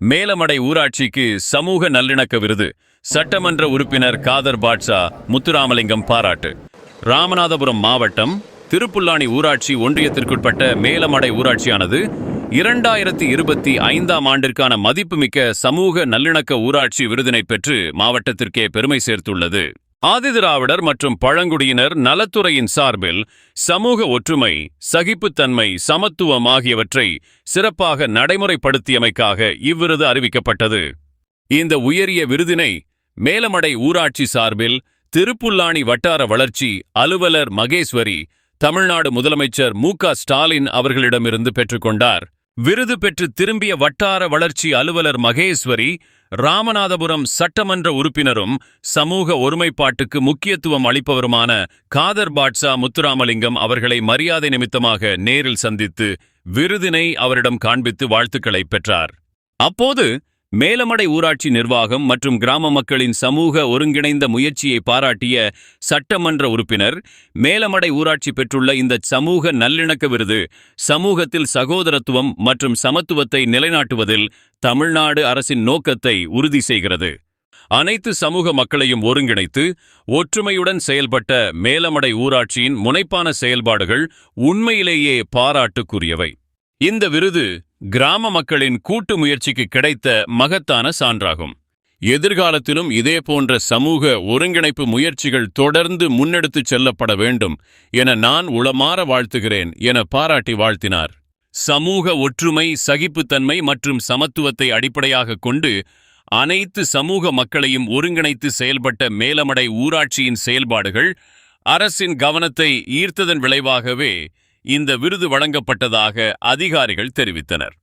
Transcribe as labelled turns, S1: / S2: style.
S1: மேலமடை ஊராட்சிக்கு சமூக நல்லிணக்க விருது சட்டமன்ற உறுப்பினர் காதர் பாட்ஷா முத்துராமலிங்கம் பாராட்டு. ராமநாதபுரம் மாவட்டம் திருப்புல்லானி ஊராட்சி ஒன்றியத்திற்குட்பட்ட மேலமடை ஊராட்சியானது இரண்டாயிரத்தி இருபத்தி ஐந்தாம் ஆண்டிற்கான மதிப்புமிக்க சமூக நல்லிணக்க ஊராட்சி விருதினை பெற்று மாவட்டத்திற்கே பெருமை சேர்த்துள்ளது. ஆதிதிராவிடர் மற்றும் பழங்குடியினர் நலத்துறையின் சார்பில் சமூக ஒற்றுமை சகிப்புத்தன்மை சமத்துவம் ஆகியவற்றை சிறப்பாக நடைமுறைப்படுத்தியமைக்காக இவ்விருது அறிவிக்கப்பட்டது. இந்த உயரிய விருதினை மேலமடை ஊராட்சி சார்பில் திருப்புல்லாணி வட்டார வளர்ச்சி அலுவலர் மகேஸ்வரி தமிழ்நாடு முதலமைச்சர் மு க ஸ்டாலின் அவர்களிடமிருந்து பெற்றுக்கொண்டார். விருது பெற்று திரும்பிய வட்டார வளர்ச்சி அலுவலர் மகேஸ்வரி ராமநாதபுரம் சட்டமன்ற உறுப்பினரும் சமூக ஒருமைப்பாட்டுக்கு முக்கியத்துவம் அளிப்பவருமான காதர் பாட்ஷா முத்துராமலிங்கம் அவர்களை மரியாதை நிமித்தமாக நேரில் சந்தித்து விருதினை அவரிடம் காண்பித்து வாழ்த்துக்களை பெற்றார். அப்போது மேலமடை ஊராட்சி நிர்வாகம் மற்றும் கிராம மக்களின் சமூக ஒருங்கிணைந்த முயற்சியை பாராட்டிய சட்டமன்ற உறுப்பினர் மேலமடை ஊராட்சி பெற்றுள்ள இந்த சமூக நல்லிணக்க விருது சமூகத்தில் சகோதரத்துவம் மற்றும் சமத்துவத்தை நிலைநாட்டுவதில் தமிழ்நாடு அரசின் நோக்கத்தை உறுதி செய்கிறது. அனைத்து சமூக மக்களையும் ஒருங்கிணைத்து ஒற்றுமையுடன் செயல்பட்ட மேலமடை ஊராட்சியின் முனைப்பான செயல்பாடுகள் உண்மையிலேயே பாராட்டுக்குரியவை. இந்த விருது கிராம மக்களின் கூட்டு முயற்சிக்கு கிடைத்த மகத்தான சான்றாகும். எதிர்காலத்திலும் இதே போன்ற சமூக ஒருங்கிணைப்பு முயற்சிகள் தொடர்ந்து முன்னெடுத்துச் செல்லப்பட வேண்டும் என நான் உளமாற வாழ்த்துகிறேன் என பாராட்டி வாழ்த்தினார். சமூக ஒற்றுமை சகிப்புத்தன்மை மற்றும் சமத்துவத்தை அடிப்படையாகக் கொண்டு அனைத்து சமூக மக்களையும் ஒருங்கிணைத்து செயல்பட்ட மேலமடை ஊராட்சியின் செயல்பாடுகள் அரசின் கவனத்தை ஈர்த்ததன் விளைவாகவே இந்த விருது வழங்கப்பட்டதாக அதிகாரிகள் தெரிவித்தனர்.